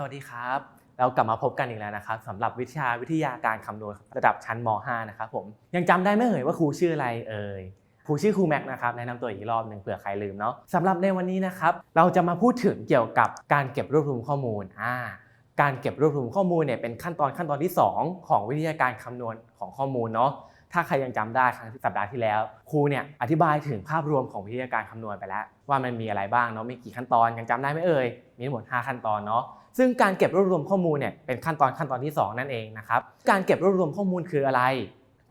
สวัสดีครับ เรากลับมาพบกันอีกแล้วนะครับสำหรับวิชาวิทยาการคำนวณระดับชั้นม .5 นะครับผมยังจำได้ไหมเอ่ยว่าครูชื่ออะไรเอ่ยครูชื่อครูแม็กนะครับแนะนำตัวอีกรอบหนึ่งเผื่อใครลืมเนาะสำหรับในวันนี้นะครับเราจะมาพูดถึงเกี่ยวกับการเก็บรวบรวมข้อมูลอ่าการเก็บรวบรวมข้อมูลเนี่ยเป็นขั้นตอนขั้นตอนที่ 2 ของวิทยาการคำนวณของข้อมูลเนาะถ้าใครยังจำได้ครั้งสัปดาห์ที่แล้วครูเนี่ยอธิบายถึงภาพรวมของวิทยาการคำนวณไปแล้ว ว่ามันมีอะไรบ้างเนาะมีกี่ขั้นตอนยังจำได้ไหมเอ่ยมีทั้งหมด 5 ขั้นตอนเนาะ ซึ่งการเก็บรวบรวมข้อมูลเนี่ยเป็นขั้นตอนขั้นตอนที่ 2 นั่นเองนะครับการเก็บรวบรวมข้อมูลคืออะไร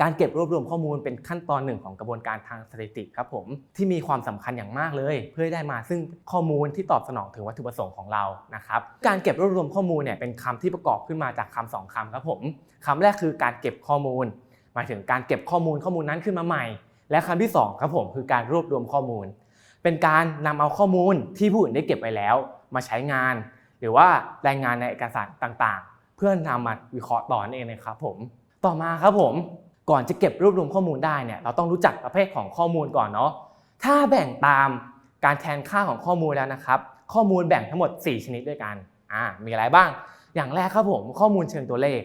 การเก็บรวบรวมข้อมูลเป็นขั้นตอนหนึ่งของกระบวนการทางสถิติครับผมที่มีความสำคัญอย่างมากเลย เพื่อได้มาซึ่งข้อมูลที่ตอบสนองถึงวัตถุประสงค์ของเรานะครับการเก็บรวบรวมข้อมูลเนี่ยเป็นคำที่ประกอบขึ้นมาจากคำสองคำครับผมคำแรกคือการเก็บข้อมูล หมายถึงการเก็บข้อมูลข้อมูลนั้นขึ้นมาใหม่ และคำที่สองครับผมคือการรวบรวมข้อมูล เป็นการนำเอาข้อมูลที่ผู้อื่นได้เก็บไว้แล้ว มาใช้งาน หรือว่ารายงานในเอกสารต่างๆ เพื่อนำมาวิเคราะห์ต่อนั่นเองนะครับผมต่อมาครับผมก่อนจะเก็บรวบรวมข้อมูลได้เนี่ยเราต้องรู้จักประเภทของข้อมูลก่อนเนาะถ้าแบ่งตามการแทนค่าของข้อมูลแล้วนะครับ ข้อมูลแบ่งทั้งหมด 4 ชนิดด้วยกันอ่ามีอะไรบ้าง อย่างแรกครับผมข้อมูลเชิงตัวเลข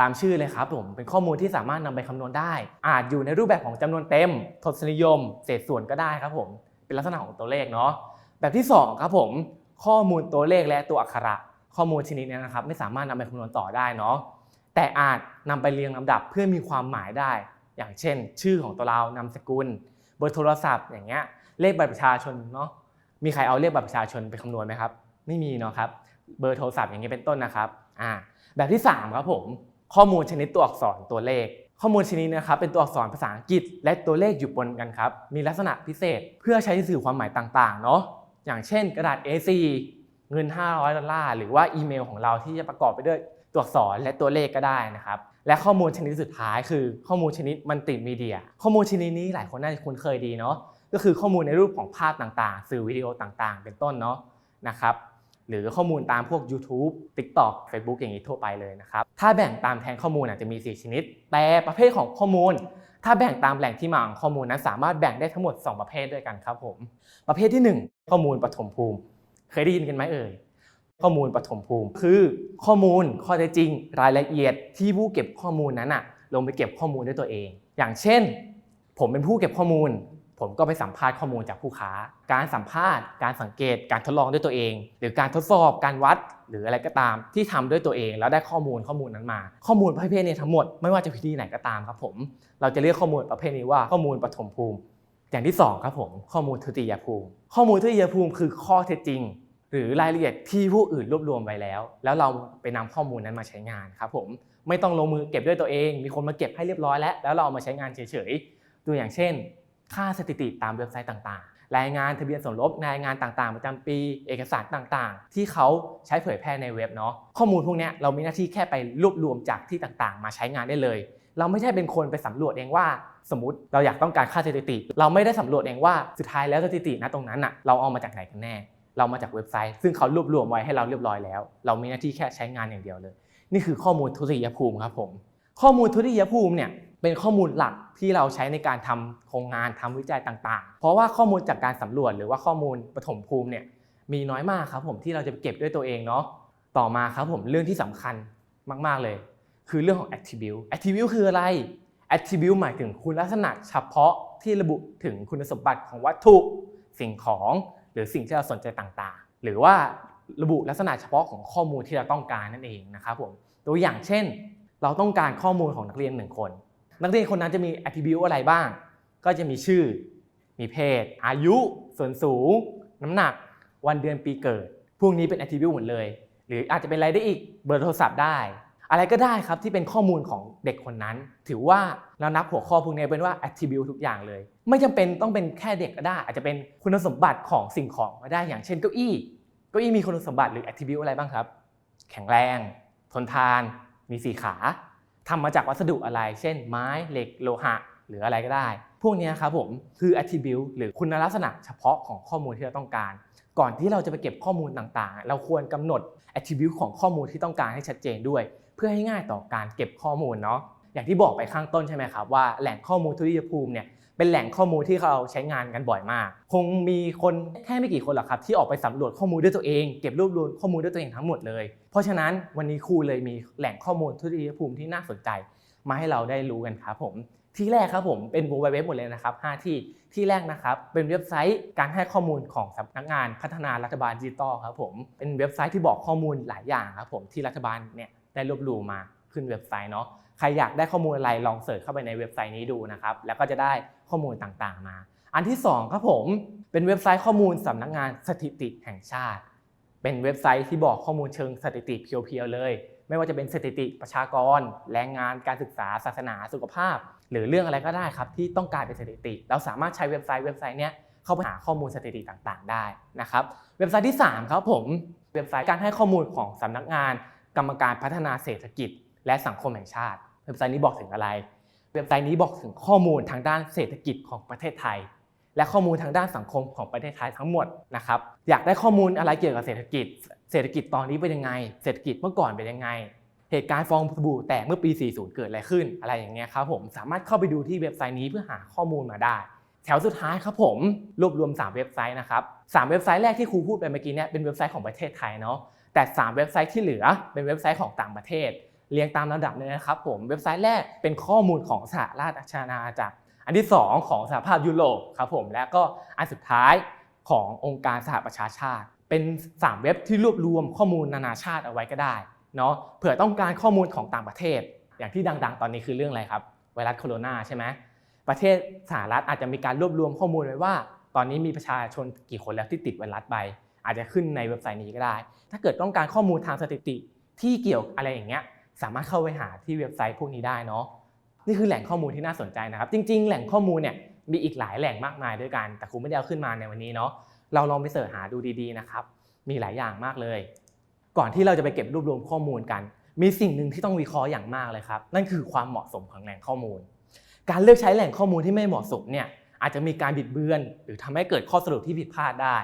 ตามชื่อเลยครับผมเป็นข้อมูลที่สามารถนำไปคำนวณได้ อาจอยู่ในรูปแบบของจำนวนเต็ม ทศนิยม เศษส่วนก็ได้ครับผมเป็นลักษณะของตัวเลขเนาะแบบที่ 2 ครับผม ข้อมูลตัวเลขและตัวอักขระ ข้อมูลชนิดนี้นะครับ ไม่สามารถนำไปคำนวณต่อได้เนาะแต่อาจนำไปเรียงลำดับเพื่อมีความหมายได้ อย่างเช่น ชื่อของตัวเรานามสกุล เบอร์โทรศัพท์อย่างเงี้ยเลขบัตรประชาชนเนาะมีใครเอาเลขบัตรประชาชนไปคำนวณไหมครับ ไม่มีเนาะครับเบอร์โทรศัพท์อย่างเงี้ยเป็นต้นนะครับอ่าแบบที่ 3 ครับผมข้อมูลชนิดตัวอักษรตัวเลข ข้อมูลชนิดนะครับเป็นตัวอักษรภาษาอังกฤษ และตัวเลขอยู่ปนกันครับมีลักษณะพิเศษเพื่อใช้สื่อความหมายต่างๆเนาะ อย่างเช่นกระดาษ A4 เงิน 500 ดอลลาร์ หรือว่าอีเมลของเราที่จะประกอบไปด้วยตัวอักษรและตัวเลขก็ได้นะครับ และข้อมูลชนิดสุดท้ายคือข้อมูลชนิดมัลติมีเดีย ข้อมูลชนิดนี้หลายคนน่าจะคุ้นเคยดีเนาะ ก็คือข้อมูลในรูปของภาพต่างๆ สื่อวิดีโอต่างๆ เป็นต้นเนาะนะครับ หรือข้อมูลตามพวก YouTube TikTok Facebook อย่างนี้ทั่วไปเลยนะครับ ถ้าแบ่งตามแทนข้อมูลอาจจะมี 4 ชนิด แต่ประเภทของข้อมูล ถ้าแบ่งตามแหล่งที่มาของข้อมูลนั้น สามารถแบ่งได้ทั้งหมด 2 ประเภทด้วยกันครับผม ประเภทที่ 1 ข้อมูลปฐมภูมิ เคยได้ยินกันไหมเอ่ยข้อมูลปฐมภูมิ คือข้อมูลข้อเท็จจริง รายละเอียดที่ผู้เก็บข้อมูลนั้นอะลงไปเก็บข้อมูลด้วยตัวเอง อย่างเช่น ผมเป็นผู้เก็บข้อมูล ผมก็ไปสัมภาษณ์ข้อมูลจากผู้ค้า การสัมภาษณ์ การสังเกต การทดลองด้วยตัวเอง หรือการทดสอบ การวัด หรืออะไรก็ตาม ที่ทำด้วยตัวเอง แล้วได้ข้อมูลข้อมูลนั้นมา ข้อมูลประเภทนี้ทั้งหมดไม่ว่าจะวิธีไหนก็ตามครับผม เราจะเรียกข้อมูลประเภทนี้ว่าข้อมูลปฐมภูมิ อย่างที่สองครับผม ข้อมูลทุติยภูมิ ข้อมูลทุติยภูมิคือข้อเท็จจริง หรือรายละเอียดที่ผู้อื่นรวบรวมไว้แล้ว แล้วเราไปนำข้อมูลนั้นมาใช้งานครับผม ไม่ต้องลงมือเก็บด้วยตัวเอง มีคนมาเก็บให้เรียบร้อยแล้ว แล้วเราเอามาใช้งานเฉยๆ ตัวอย่างเช่น ค่าสถิติตามเว็บไซต์ต่างๆ รายงานทะเบียนสมรสรายงานต่างๆ ประจำปี เอกสารต่างๆ ที่เขาใช้เผยแพร่ในเว็บเนาะ ข้อมูลพวกนี้เรามีหน้าที่แค่ไปรวบรวมจากที่ต่างๆ มาใช้งานได้เลย เราไม่ใช่เป็นคนไปสำรวจเองว่าสมมติเราอยากต้องการค่าสถิติ เราไม่ได้สำรวจเองว่าสุดท้ายแล้วสถิตินะตรงนั้นอะเราเอามาจากไหนกันแน่ เรามาจากเว็บไซต์ ซึ่งเขารวบรวมไว้ให้เราเรียบร้อยแล้ว เรามีหน้าที่แค่ใช้งานอย่างเดียวเลย นี่คือข้อมูลทุติยภูมิครับผม ข้อมูลทุติยภูมิเนี่ย เป็นข้อมูลหลักที่เราใช้ในการทำโครงงานทำวิจัยต่าง ๆ เพราะว่าข้อมูลจากการสำรวจหรือว่าข้อมูลปฐมภูมิเนี่ยมีน้อยมากครับผมที่เราจะเก็บด้วยตัวเองเนาะต่อมาครับผมเรื่องที่สำคัญมากๆเลย คือเรื่องของ attribute attribute คืออะไร attribute หมายถึงคุณลักษณะเฉพาะที่ระบุถึงคุณสมบัติของวัตถุสิ่งของหรือสิ่งที่เราสนใจต่างๆ หรือว่าระบุลักษณะเฉพาะของข้อมูลที่เราต้องการนั่นเองนะครับผมตัวอย่างเช่น เราต้องการข้อมูลของนักเรียนหนึ่งคน นักเรียนคนนั้นจะมี attribute อะไรบ้าง ก็จะมีชื่อ มีเพศ อายุ ส่วนสูง น้ำหนัก วันเดือนปีเกิด พวกนี้เป็น attribute หมดเลย หรืออาจจะเป็นอะไรได้อีก เบอร์โทรศัพท์ได้ อะไรก็ได้ครับที่เป็นข้อมูลของเด็กคนนั้น ถือว่าเรานับหัวข้อพวกนี้เป็นว่า attribute ทุกอย่างเลย ไม่จำเป็นต้องเป็นแค่เด็กก็ได้ อาจจะเป็นคุณสมบัติของสิ่งของก็ได้ อย่างเช่นเก้าอี้ เก้าอี้มีคุณสมบัติหรือ attribute อะไรบ้างครับ แข็งแรง ทนทาน มีสี่ขา ทำมาจากวัสดุอะไร เช่น ไม้เหล็กโลหะ หรืออะไรก็ได้ พวกนี้ครับผมคือ attribute หรือคุณลักษณะเฉพาะของข้อมูลที่เราต้องการ ก่อนที่เราจะไปเก็บข้อมูลต่างๆ เราควรกำหนด attribute ของข้อมูลที่ต้องการให้ชัดเจนด้วย เพื่อให้ง่ายต่อการเก็บข้อมูลเนาะอย่างที่บอกไปข้างต้นใช่ไหมครับว่าแหล่งข้อมูลทุติยภูมิเนี่ย เป็นแหล่งข้อมูลที่เราใช้งานกันบ่อยมาก คงมีคนแค่ไม่กี่คนหรอกครับ ที่ออกไปสำรวจข้อมูลด้วยตัวเอง เก็บรวบรวมข้อมูลด้วยตัวเองทั้งหมดเลย เพราะฉะนั้นวันนี้ครูเลยมีแหล่งข้อมูลทุติยภูมิที่น่าสนใจ มาให้เราได้รู้กันครับผมที่แรกครับผมเป็น w w w หมดเลยนะครับ 5 ที่ที่แรกนะครับเป็นเว็บไซต์การให้ข้อมูลของสำนักงานพัฒนารัฐบาลดิจิทัลครับผมเป็นเว็บไซต์ที่บอกข้อมูลหลายอย่างครับผมที่รัฐบาลเนี่ยได้รวบรวมมาขึ้นเว็บไซต์เนาะ ใครอยากได้ข้อมูลอะไรลองเสิร์ชเข้าไปในเว็บไซต์นี้ดูนะครับ แล้วก็จะได้ข้อมูลต่างๆมา อันที่สองครับผมเป็นเว็บไซต์ข้อมูลสำนักงานสถิติแห่งชาติ เป็นเว็บไซต์ที่บอกข้อมูลเชิงสถิติเพียวๆเลย ไม่ว่าจะเป็นสถิติประชากร แรงงานการศึกษา ศาสนาสุขภาพ หรือเรื่องอะไรก็ได้ครับที่ต้องการเป็นสถิติ เราสามารถใช้เว็บไซต์เว็บไซต์เนี้ยเข้าไปหาข้อมูลสถิติต่างๆ ได้นะครับ เว็บไซต์ที่ 3 ครับผม เว็บไซต์การให้ข้อมูลของสำนักงาน กรรมการพัฒนาเศรษฐกิจ และสังคมแห่งชาติ เว็บไซต์นี้บอกถึงอะไร เว็บไซต์นี้บอกถึงข้อมูลทางด้านเศรษฐกิจของประเทศไทย และข้อมูลทางด้านสังคมของประเทศไทยทั้งหมดนะครับ อยากได้ข้อมูลอะไรเกี่ยวกับเศรษฐกิจ เศรษฐกิจตอนนี้เป็นยังไง เศรษฐกิจเมื่อก่อนเป็นยังไง เหตุการณ์ฟองสบู่แตกเมื่อปี 40 เกิดอะไรขึ้น อะไรอย่างเงี้ยครับผมสามารถเข้าไปดูที่เว็บไซต์นี้เพื่อหาข้อมูลมาได้แถวสุดท้ายครับผมรวบรวม 3 เว็บไซต์นะครับสเว็บไซต์แรกที่ครูพูดไปเมื่อกี้เนี่ยเป็นเว็บไซต์ของประเทศไทยเนาะแต่ 3 เว็บไซต์ที่เหลือเป็นเว็บไซต์ของต่างประเทศ เรียงตามลำดับเลยนะครับผมเว็บไซต์แรกเป็นข้อมูลของสหราชอาณาจักรอันที่ 2 ของสหภาพยุโรปครับผมและก็อันสุดท้ายขององค์การสหประชาชาติ เป็น 3 เว็บที่รวบรวมข้อมูลนานาชาติเอาไว้ก็ได้เนาะเผื่อต้องการข้อมูลของต่างประเทศ อย่างที่ดังๆ ตอนนี้คือเรื่องอะไรครับไวรัสโคโรนาใช่ไหมประเทศสหรัฐอาจจะมีการรวบรวมข้อมูลไว้ว่า ตอนนี้มีประชาชนกี่คนแล้วที่ติดไวรัสไป อาจจะขึ้นในเว็บไซต์นี้ก็ได้ ถ้าเกิดต้องการข้อมูลทางสถิติที่เกี่ยวอะไรอย่างเงี้ย สามารถเข้าไปหาที่เว็บไซต์พวกนี้ได้เนาะนี่คือแหล่งข้อมูลที่น่าสนใจนะครับ จริง ๆ แหล่งข้อมูลเนี่ยมีอีกหลายแหล่งมากมายด้วยกัน แต่ครูไม่ได้เอาขึ้นมาในวันนี้เนาะเราลองไปเสิร์ชหาดูดีๆนะครับ มีหลายอย่างมากเลย ก่อนที่เราจะไปเก็บรวบรวมข้อมูลกัน มีสิ่งหนึ่งที่ต้องวิเคราะห์อย่างมากเลยครับ นั่นคือความเหมาะสมของแหล่งข้อมูล การเลือกใช้แหล่งข้อมูลที่ไม่เหมาะสมเนี่ยอาจจะมีการบิดเบือน หรือทำให้เกิดข้อสรุปที่ผิดพลาดได้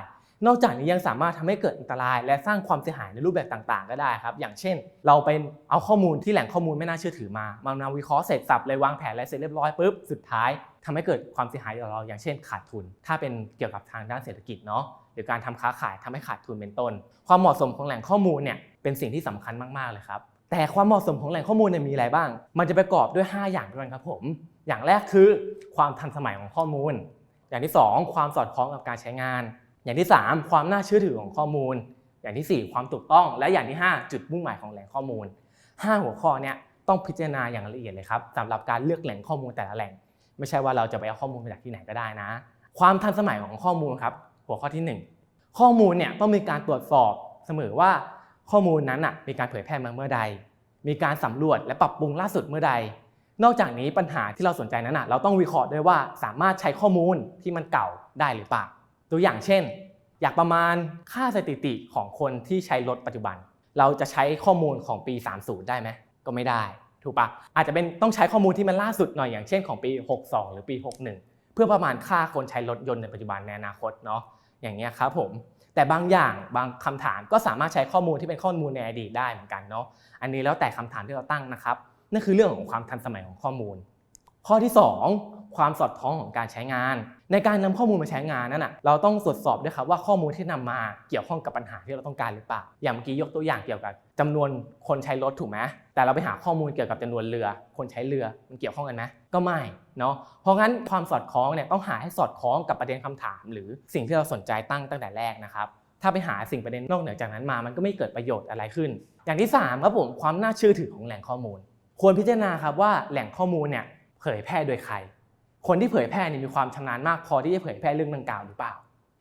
นอกจากนี้ยังสามารถทำให้เกิดอันตราย และสร้างความเสียหายในรูปแบบต่างๆ ก็ได้ครับ อย่างเช่น เราไปเอาข้อมูลที่แหล่งข้อมูลไม่น่าเชื่อถือมา มานำวิเคราะห์เสร็จสับเลยวางแผนอะไรเสร็จเรียบร้อยปุ๊บสุดท้ายทำให้เกิดความเสียหายต่อเรา อย่างเช่น ขาดทุน ถ้าเป็นเกี่ยวกับทางด้านเศรษฐกิจเนาะหรือการทำค้าขายทำให้ขาดทุนเป็นต้น ความเหมาะสมของแหล่งข้อมูลเนี่ยเป็นสิ่งที่สำคัญมากๆเลยครับแต่ความเหมาะสมของแหล่งข้อมูลเนี่ยมีอะไรบ้าง มันจะประกอบด้วย 5 อย่างด้วยกันครับผม อย่างแรกคือความทันสมัยของข้อมูล อย่างที่ 2 ความสอดคล้องกับการใช้งาน อย่างที่ 3 ความน่าเชื่อถือของข้อมูล อย่างที่ 4 ความถูกต้อง และอย่างที่ 5 จุดมุ่งหมายของแหล่งข้อมูล 5 หัวข้อเนี่ยต้องพิจารณาอย่างละเอียดเลยครับสำหรับการเลือกแหล่งข้อมูลแต่ละแหล่ง ไม่ใช่ว่าเราจะไปเอาข้อมูลมาจากที่ไหนก็ได้นะ ความทันสมัยของข้อมูลครับ หัวข้อที่ 1 ข้อมูลเนี่ยต้องมีการตรวจสอบเสมอว่าข้อมูลนั้นอะมีการเผยแพร่มาเมื่อใด มีการสำรวจและปรับปรุงล่าสุดเมื่อใด นอกจากนี้ปัญหาที่เราสนใจนั้นอะเราต้องวิเคราะห์ด้วยว่าสามารถใช้ข้อมูลที่มันเก่าได้หรือเปล่า ตัวอย่างเช่น อยากประมาณค่าสถิติของคนที่ใช้รถปัจจุบัน เราจะใช้ข้อมูลของปี 30 ได้ไหมก็ไม่ได้ ถูกปะอาจจะเป็นต้องใช้ข้อมูลที่มันล่าสุดหน่อยอย่างเช่นของปี 62 หรือปี 61 เพื่อประมาณค่าคนใช้รถยนต์ในปัจจุบันในอนาคตเนาะอย่างเงี้ยครับผมแต่บางอย่างบางคำถามก็สามารถใช้ข้อมูลที่เป็นข้อมูลในอดีตได้เหมือนกันเนาะอันนี้แล้วแต่คำถามที่เราตั้งนะครับนั่นคือเรื่องของความทันสมัยของข้อมูล ข้อที่ 2 ความสอดคล้องของการใช้งาน ในการนำข้อมูลมาใช้งานนั้นนะเราต้องตรวจสอบด้วยครับว่าข้อมูลที่นำมาเกี่ยวข้องกับปัญหาที่เราต้องการหรือเปล่า อย่างเมื่อกี้ยกตัวอย่างเกี่ยวกับจำนวนคนใช้รถถูกไหมแต่เราไปหาข้อมูลเกี่ยวกับจำนวนเรือ คนใช้เรือมันเกี่ยวข้องกันไหมก็ไม่เนาะเพราะงั้นความสอดคล้องเนี่ยต้องหาให้สอดคล้องกับประเด็นคำถาม หรือสิ่งที่เราสนใจตั้งตั้งแต่แรกนะครับถ้าไปหาสิ่งประเด็นนอกเหนือจากนั้นมา มันก็ไม่เกิดประโยชน์อะไรขึ้น อย่างที่3ครับผมความน่าเชื่อถือของแหล่งข้อมูล ควรพิจารณาครับว่าแหล่งข้อมูลเนี่ยเผยแพร่โดยใคร คนที่เผยแพร่เนี่ยมีความชำนาญมากพอที่จะเผยแพร่เรื่องดังกล่าวหรือเปล่า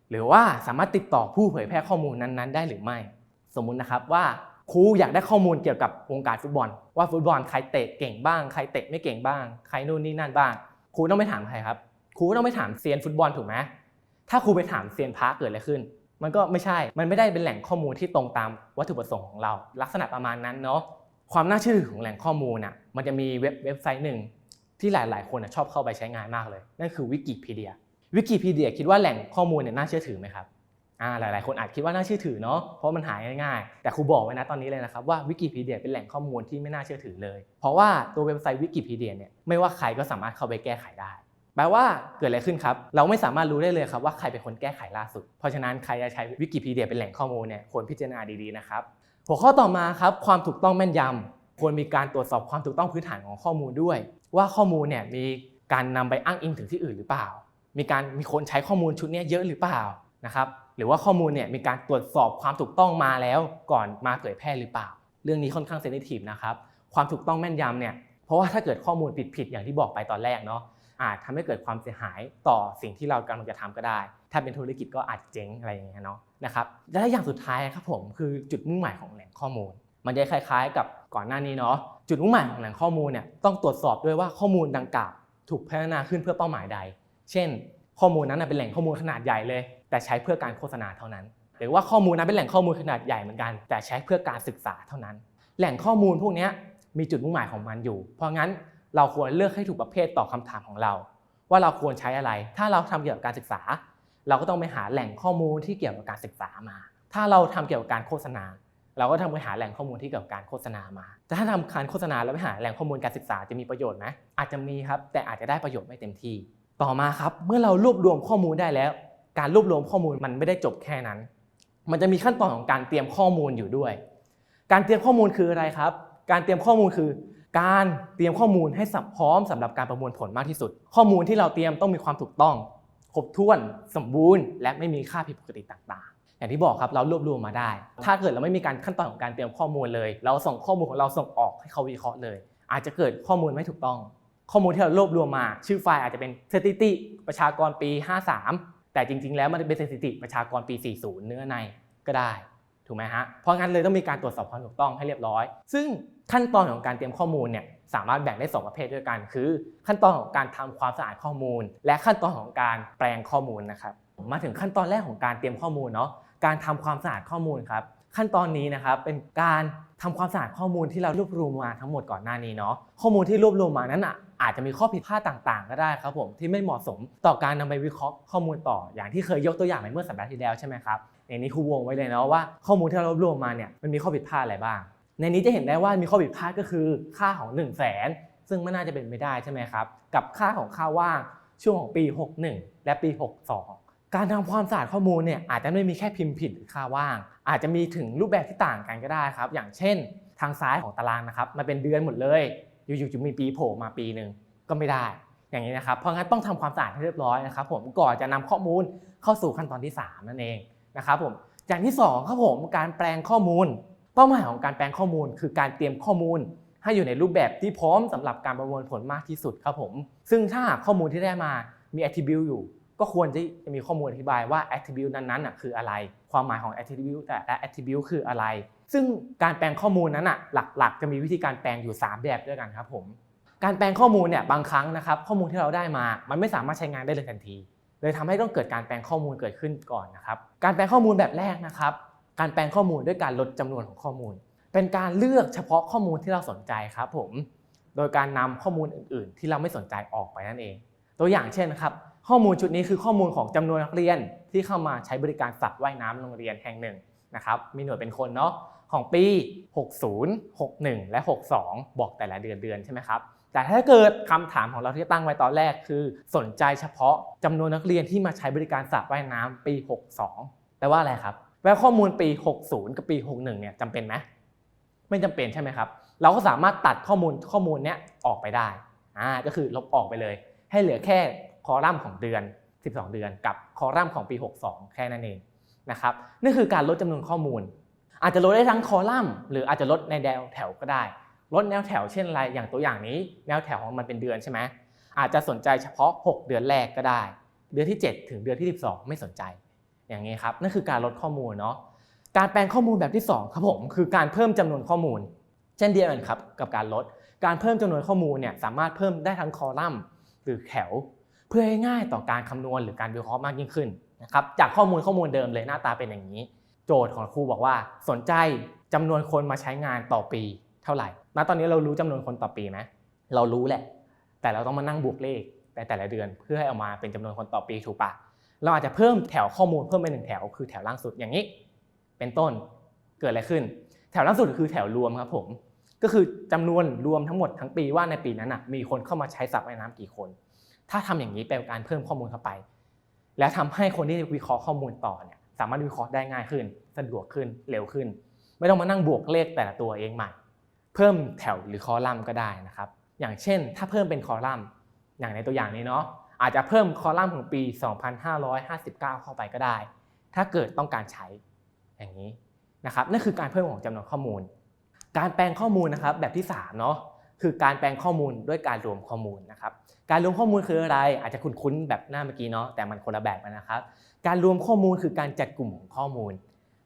หรือว่าสามารถติดต่อผู้เผยแพร่ข้อมูลนั้นๆ ได้หรือไม่ สมมุตินะครับว่าครูอยากได้ข้อมูลเกี่ยวกับวงการฟุตบอล ว่าฟุตบอลใครเตะเก่งบ้างใครเตะไม่เก่งบ้าง ใครนู่นนี่นั่นบ้างครูต้องไปถามใครครับครูต้องไปถามเซียนฟุตบอลถูกไหมถ้าครูไปถามเซียนพระเกิดอะไรขึ้น มันก็ไม่ใช่ มันไม่ได้เป็นแหล่งข้อมูลที่ตรงตามวัตถุประสงค์ของเรา ลักษณะประมาณนั้นเนาะความน่าเชื่อถือของแหล่งข้อมูลน่ะมันจะมีเว็บเว็บไซต์หนึ่ง ที่หลาย ๆ คนชอบเข้าไปใช้งานมากเลย นั่นคือวิกิพีเดียวิกิพีเดียคิดว่าแหล่งข้อมูลเนี่ยน่าเชื่อถือไหมครับอ่าหลายๆคนอาจคิดว่าน่าเชื่อถือเนาะเพราะมันหายง่ายๆ แต่ครูบอกไว้นะตอนนี้เลยนะครับว่าวิกิพีเดียเป็นแหล่งข้อมูลที่ไม่น่าเชื่อถือเลย เพราะว่าตัวเว็บไซต์วิกิพีเดียเนี่ยไม่ว่าใครก็สามารถเข้าไปแก้ไขได้ แปลว่าเกิดอะไรขึ้นครับ เราไม่สามารถรู้ได้เลยครับว่าใครเป็นคนแก้ไขล่าสุด เพราะฉะนั้นใครจะใช้วิกิพีเดียเป็นแหล่งข้อมูลเนี่ยควรพิจารณาดีๆนะครับหัวข้อต่อมาครับความถูกต้องแม่นยำ ควรมีการตรวจสอบความถูกต้องพื้นฐานของข้อมูลด้วย ว่าข้อมูลเนี่ยมีการนำไปอ้างอิงถึงที่อื่นหรือเปล่า มีการมีคนใช้ข้อมูลชุดนี้เยอะหรือเปล่านะครับหรือว่าข้อมูลเนี่ยมีการตรวจสอบความถูกต้องมาแล้วก่อนมาเผยแพร่หรือเปล่า เรื่องนี้ค่อนข้างเซนซิทีฟนะครับความถูกต้องแม่นยำเนี่ยเพราะว่าถ้าเกิดข้อมูลผิดๆอย่างที่บอกไปตอนแรกเนาะอาจทำให้เกิดความเสียหายต่อสิ่งที่เรากำลังจะทำก็ได้ ถ้าเป็นธุรกิจก็อาจเจ๊งอะไรอย่างเงี้ยเนาะนะครับและอย่างสุดท้ายครับผมคือจุดมุ่งหมายของแหล่งข้อมูล มันจะคล้ายๆ กับก่อนหน้านี้เนาะจุดมุ่งหมายของแหล่งข้อมูลเนี่ยต้องตรวจสอบด้วยว่าข้อมูลดังกล่าวถูกพัฒนาขึ้นเพื่อเป้าหมายใด เช่น ข้อมูลนั้นเป็นแหล่งข้อมูลขนาดใหญ่เลย แต่ใช้เพื่อการโฆษณาเท่านั้น หรือว่าข้อมูลนั้นเป็นแหล่งข้อมูลขนาดใหญ่เหมือนกัน แต่ใช้เพื่อการศึกษาเท่านั้น แหล่งข้อมูลพวกนี้มีจุดมุ่งหมายของมันอยู่ เพราะงั้นเราควรเลือกให้ถูกประเภทต่อคำถามของเรา ว่าเราควรใช้อะไร ถ้าเราทำเกี่ยวกับการศึกษา เราก็ต้องไปหาแหล่งข้อมูลที่เกี่ยวกับการศึกษามา ถ้าเราทำเกี่ยวกับการโฆษณา เราก็ทำไปหาแหล่งข้อมูลที่เกี่ยวกับการโฆษณามา แต่ถ้าทำการโฆษณาแล้วไปหาแหล่งข้อมูลการศึกษาจะมีประโยชน์ไหมอาจจะมีครับ แต่อาจจะได้ประโยชน์ไม่เต็มที่ ต่อมาครับเมื่อเรารวบรวมข้อมูลได้แล้ว การรวบรวมข้อมูลมันไม่ได้จบแค่นั้น มันจะมีขั้นตอนของการเตรียมข้อมูลอยู่ด้วย การเตรียมข้อมูลคืออะไรครับ การเตรียมข้อมูลคือ การเตรียมข้อมูลให้สับพร้อมสำหรับการประมวลผลมากที่สุด ข้อมูลที่เราเตรียมต้องมีความถูกต้อง ครบถ้วน สมบูรณ์ และไม่มีค่าผิดปกติต่างๆ อย่างที่บอกครับเรารวบรวมมาได้ ถ้าเกิดเราไม่มีการขั้นตอนของการเตรียมข้อมูลเลย เราส่งข้อมูลของเราส่งออกให้เขาวิเคราะห์เลย อาจจะเกิดข้อมูลไม่ถูกต้อง ข้อมูลที่เรารวบรวมมา ชื่อไฟล์อาจจะเป็นสถิติประชากรปี 53 แต่จริง ๆ แล้วมันเป็นสถิติประชากรปี 40 เนื้อในก็ได้ถูกไหมฮะเพราะงั้นเลยต้องมีการตรวจสอบความถูกต้องให้เรียบร้อย ซึ่งขั้นตอนของการเตรียมข้อมูลเนี่ยสามารถแบ่งได้ 2 ประเภทด้วยกัน คือ ขั้นตอนของการทำความสะอาดข้อมูล และขั้นตอนของการแปลงข้อมูลนะครับมาถึงขั้นตอนแรกของการเตรียมข้อมูลเนาะ การทำความสะอาดข้อมูลครับขั้นตอนนี้นะครับเป็นการทำความสะอาดข้อมูลที่เรารวบรวมมาทั้งหมดก่อนหน้านี้เนาะข้อมูลที่รวบรวมมานั้นอะอาจจะมีข้อผิดพลาดต่างๆ ก็ได้ครับผมที่ไม่เหมาะสมต่อการนำไปวิเคราะห์ข้อมูลต่ออย่างที่เคยยกตัวอย่างไปเมื่อสัปดาห์ที่แล้วใช่ไหมครับในนี้ครูวงไว้เลยเนาะว่าข้อมูลที่เรารวบรวมมาเนี่ยมันมีข้อผิดพลาดอะไรบ้าง ในนี้จะเห็นได้ว่ามีข้อผิดพลาดก็คือค่าของ 1 0 0 0 0แสนซึ่งไม่น่าจะเป็นไม่ได้ใช่ไหมครับกับค่าของค่าว่างช่วงของปี 61 และปี 62 การทำความสะอาดข้อมูลเนี่ยอาจจะไม่มีแค่พิมพ์ผิดหรือค่าว่าง อาจจะมีถึงรูปแบบที่ต่างกันก็ได้ครับ อย่างเช่น ทางซ้ายของตารางนะครับมันเป็นเดือนหมดเลย อยู่ๆจะมีปีโผล่มาปีหนึ่งก็ไม่ได้ อย่างนี้นะครับเพราะงั้นต้องทำความสะอาดให้เรียบร้อยนะครับ ผมก่อนจะนำข้อมูลเข้าสู่ขั้นตอนที่ 3 นั่นเองนะครับผมอย่างที่2ครับผมการแปลงข้อมูล เป้าหมายของการแปลงข้อมูล คือการเตรียมข้อมูล ให้อยู่ในรูปแบบที่พร้อมสำหรับการประมวลผลมากที่สุดครับผมซึ่งถ้าข้อมูลที่ได้มามี attribute อยู่ ก็ควรจะมีข้อมูลอธิบายว่า attribute นั้นๆน่ะคืออะไร ความหมายของ attribute แต่ละ attribute คืออะไร ซึ่งการแปลงข้อมูลนั้นอะหลักๆ จะมีวิธีการแปลงอยู่ 3 แบบด้วยกันครับผมการแปลงข้อมูลเนี่ยบางครั้งนะครับข้อมูลที่เราได้มา มันไม่สามารถใช้งานได้เลยทันที เลยทำให้ต้องเกิดการแปลงข้อมูลเกิดขึ้นก่อนนะครับการแปลงข้อมูลแบบแรกนะครับการแปลงข้อมูลด้วยการลดจำนวนของข้อมูล เป็นการเลือกเฉพาะข้อมูลที่เราสนใจครับผมโดยการนำข้อมูลอื่น ๆ ที่เราไม่สนใจออกไปนั่นเอง ตัวอย่างเช่นนะครับ ข้อมูลชุดนี้คือข้อมูลของจำนวนนักเรียนที่เข้ามาใช้บริการสระว่ายน้ำโรงเรียนแห่งหนึ่งนะครับ มีหน่วยเป็นคนเนาะของปี 60 61 และ 62 บอกแต่ละเดือนเดือนใช่ไหมครับ แต่ถ้าเกิดคำถามของเราที่ตั้งไว้ตอนแรกคือ สนใจเฉพาะจำนวนนักเรียนที่มาใช้บริการสระว่ายน้ำปี 62 แปลว่าอะไรครับ แปลว่าข้อมูลปี 60 กับปี 61 เนี่ยจำเป็นไหมไม่จำเป็นใช่ไหมครับ เราก็สามารถตัดข้อมูลข้อมูลเนี้ยออกไปได้ อ่า ก็คือลบออกไปเลย ให้เหลือแค่ คอลัมน์ของเดือน 12 เดือน กับคอลัมน์ของปี 62 แค่นั้นเองนะครับนี่คือการลดจำนวนข้อมูล อาจจะลดได้ทั้งคอลัมน์ หรืออาจจะลดในแนวแถวก็ได้ ลดแนวแถวเช่นอะไรอย่างตัวอย่างนี้ แนวแถวของมันเป็นเดือนใช่ไหมอาจจะสนใจเฉพาะ 6 เดือนแรกก็ได้ เดือนที่ 7 ถึงเดือนที่ 12 ไม่สนใจ อย่างนี้ครับนั่นคือการลดข้อมูลเนาะการแปลงข้อมูลแบบที่ 2 ครับผมคือการเพิ่มจำนวนข้อมูล เช่นเดียวกันครับกับการลด การเพิ่มจำนวนข้อมูลเนี่ยสามารถเพิ่มได้ทั้งคอลัมน์ หรือแถว เพื่อให้ง่ายต่อการคำนวณหรือการวิเคราะห์มากยิ่งขึ้นนะครับจากข้อมูลข้อมูลเดิมเลยหน้าตาเป็นอย่างนี้ โจทย์ของครูบอกว่าสนใจจำนวนคนมาใช้งานต่อปีเท่าไหร่ณตอนนี้เรารู้จำนวนคนต่อปีไหมเรารู้แหละ แต่เราต้องมานั่งบวกเลขแต่แต่ละเดือน เพื่อให้ออกมาเป็นจำนวนคนต่อปีถูกปะเราอาจจะเพิ่มแถวข้อมูลเพิ่มไปหนึ่งแถวคือแถวล่างสุดอย่างนี้ เป็นต้นเกิดอะไรขึ้น แถวล่างสุดคือแถวรวมครับผมก็คือจำนวนรวมทั้งหมดทั้งปีว่าในปีนั้นนะมีคนเข้ามาใช้สระว่ายน้ำกี่คน ถ้าทำอย่างนี้เป็นการเพิ่มข้อมูลเข้าไป แล้วทำให้คนที่วิเคราะห์ข้อมูลต่อเนี่ยสามารถวิเคราะห์ได้ง่ายขึ้น สะดวกขึ้นเร็วขึ้น ไม่ต้องมานั่งบวกเลขแต่ละตัวเองใหม่ เพิ่มแถวหรือคอลัมน์ก็ได้นะครับ อย่างเช่น ถ้าเพิ่มเป็นคอลัมน์อย่างในตัวอย่างนี้เนาะอาจจะเพิ่มคอลัมน์ของปี 2559 เข้าไปก็ได้ ถ้าเกิดต้องการใช้อย่างนี้นะครับนั่นคือการเพิ่มของจำนวนข้อมูล การแปลงข้อมูลนะครับแบบที่3เนาะคือการแปลงข้อมูลด้วยการรวมข้อมูลนะครับ การรวมข้อมูลคืออะไร อาจจะคุ้นๆแบบหน้าเมื่อกี้เนาะแต่มันคนละแบบกันนะครับ การรวมข้อมูลคือการจัดกลุ่มของข้อมูล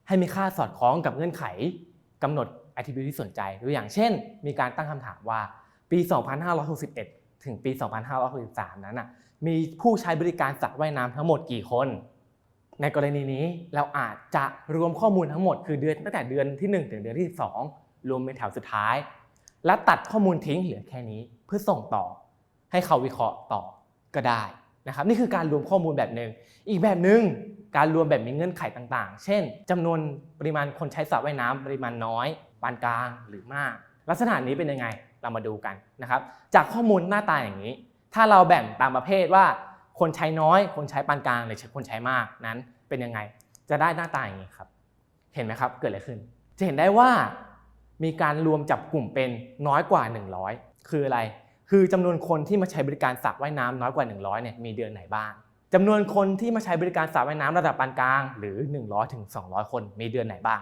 ให้มีค่าสอดคล้องกับเงื่อนไขกำหนด attribute ที่สนใจตัวอย่างเช่น มีการตั้งคำถามว่าปี 2561 ถึงปี 2563 นั้นน่ะมีผู้ใช้บริการสระว่ายน้ำทั้งหมดกี่คน ในกรณีนี้เราอาจจะรวมข้อมูลทั้งหมดคือเดือนตั้งแต่เดือนที่ 1 ถึงเดือนที่ 12 รวมเป็นแถวสุดท้าย และตัดข้อมูลทิ้งเหลือแค่นี้เพื่อส่งต่อ ให้เขาวิเคราะห์ต่อก็ได้นะครับนี่คือการรวมข้อมูลแบบหนึ่งอีกแบบหนึ่งการรวมแบบมีเงื่อนไขต่างๆ เช่นจำนวนปริมาณคนใช้สระว่ายน้ำปริมาณน้อยปานกลางหรือมาก ลักษณะนี้เป็นยังไงเรามาดูกันนะครับ จากข้อมูลหน้าตาอย่างนี้ ถ้าเราแบ่งตามประเภทว่า คนใช้น้อย คนใช้ปานกลางหรือคนใช้มากนั้นเป็นยังไง จะได้หน้าตาอย่างนี้ครับ เห็นไหมครับเกิดอะไรขึ้น จะเห็นได้ว่ามีการรวมจับกลุ่มเป็นน้อยกว่า 100 คืออะไร คือจำนวนคนที่มาใช้บริการสระว่ายน้ำน้อยกว่า 100เนี่ยมีเดือนไหนบ้างจำนวนคนที่มาใช้บริการสระว่ายน้ำระดับปานกลาง หรือ 100ถึง200 คนมีเดือนไหนบ้าง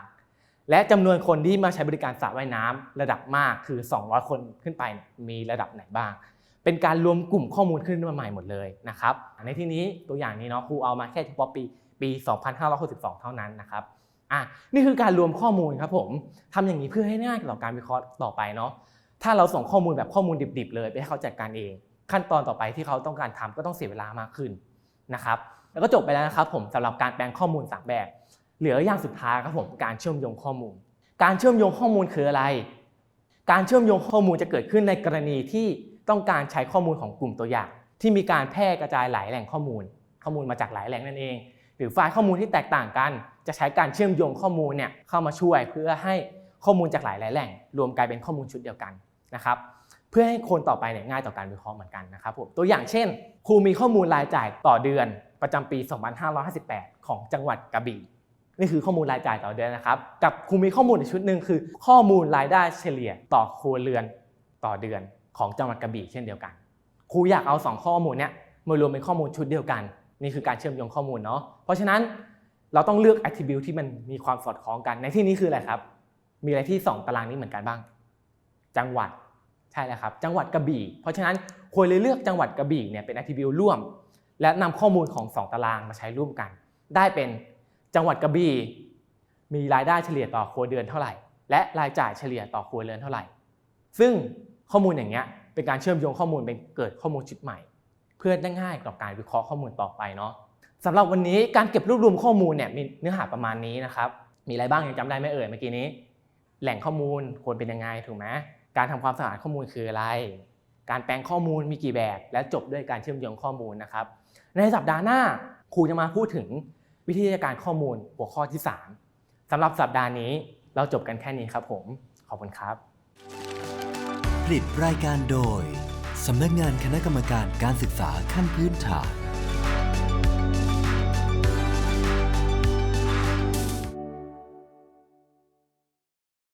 และจำนวนคนที่มาใช้บริการสระว่ายน้ำระดับมากคือ 200 คนขึ้นไปเนี่ยมีระดับไหนบ้าง เป็นการรวมกลุ่มข้อมูลขึ้นมาใหม่หมดเลยนะครับในที่นี้ตัวอย่างนี้เนาะครูเอามาแค่เฉพาะปีปี 2562 เท่านั้นนะครับอะนี่คือการรวมข้อมูลครับผมทำอย่างนี้เพื่อให้ง่ายต่อการวิเคราะห์ต่อไปเนาะ ถ้าเราส่งข้อมูลแบบข้อมูลดิบๆ เลยไปให้เขาจัดการเอง ขั้นตอนต่อไปที่เขาต้องการทำก็ต้องเสียเวลามากขึ้นนะครับแล้วก็จบไปแล้วนะครับผมสำหรับการแปลงข้อมูลสามแบบ เหลืออย่างสุดท้ายครับผมการเชื่อมโยงข้อมูล การเชื่อมโยงข้อมูลคืออะไร การเชื่อมโยงข้อมูลจะเกิดขึ้นในกรณีที่ต้องการใช้ข้อมูลของกลุ่มตัวอย่าง ที่มีการแพร่กระจายหลายแหล่งข้อมูล ข้อมูลมาจากหลายแหล่งนั่นเอง หรือไฟล์ข้อมูลที่แตกต่างกัน จะใช้การเชื่อมโยงข้อมูลเนี่ยเข้ามาช่วยเพื่อให้ข้อมูลจากหลายแหล่ง รวมกลายเป็นข้อมูลชุดเดียวกัน นะครับเพื่อให้คนต่อไปเนี่ยง่ายต่อการวิเคราะห์เหมือนกันนะครับผมตัวอย่างเช่น ครูมีข้อมูลรายจ่ายต่อเดือนประจำปี 2558 ของจังหวัดกระบี่นี่คือข้อมูลรายจ่ายต่อเดือนนะครับ กับครูมีข้อมูลอีกชุดหนึ่งคือ ข้อมูลรายได้เฉลี่ยต่อครัวเรือนต่อเดือนของจังหวัดกระบี่เช่นเดียวกันครูอยากเอา 2 ข้อมูลเนี้ยมารวมเป็นข้อมูลชุดเดียวกัน นี่คือการเชื่อมโยงข้อมูลเนาะเพราะฉะนั้นเราต้องเลือก attribute ที่มันมีความสอดคล้องกันในที่นี้คืออะไรครับ มีอะไรที่ 2 ตารางนี้เหมือนกันบ้าง จังหวัด ใช่แล้วครับจังหวัดกระบี่ เพราะฉะนั้นควรเลยเลือกจังหวัดกระบี่เนี่ยเป็น attribute ร่วม และนำข้อมูลของ 2 ตารางมาใช้ร่วมกัน ได้เป็นจังหวัดกระบี่มีรายได้เฉลี่ยต่อครัวเรือนเท่าไหร่ และรายจ่ายเฉลี่ยต่อครัวเรือนเท่าไหร่ ซึ่งข้อมูลอย่างเงี้ยเป็นการเชื่อมโยงข้อมูลเป็นเกิดข้อมูลชุดใหม่ เพื่อได้ง่ายต่อการวิเคราะห์ข้อมูลต่อไปเนาะสำหรับวันนี้การเก็บรวบรวมข้อมูลเนี่ยมีเนื้อหาประมาณนี้นะครับมีอะไรบ้างยังจำได้ไหมเอ่ยเมื่อกี้นี้ แหล่งข้อมูลควรเป็นยังไงถูกไหม การทำความสะอาดข้อมูลคืออะไร การแปลงข้อมูลมีกี่แบบ และจบด้วยการเชื่อมโยงข้อมูลนะครับ ในสัปดาห์หน้าครูจะมาพูดถึงวิธีการข้อมูลหัวข้อที่ 3สำหรับสัปดาห์นี้เราจบกันแค่นี้ครับผม ขอบคุณครับ ผลิตรายการโดยสำนักงานคณะกรรมการการศึกษาขั้นพื้นฐาน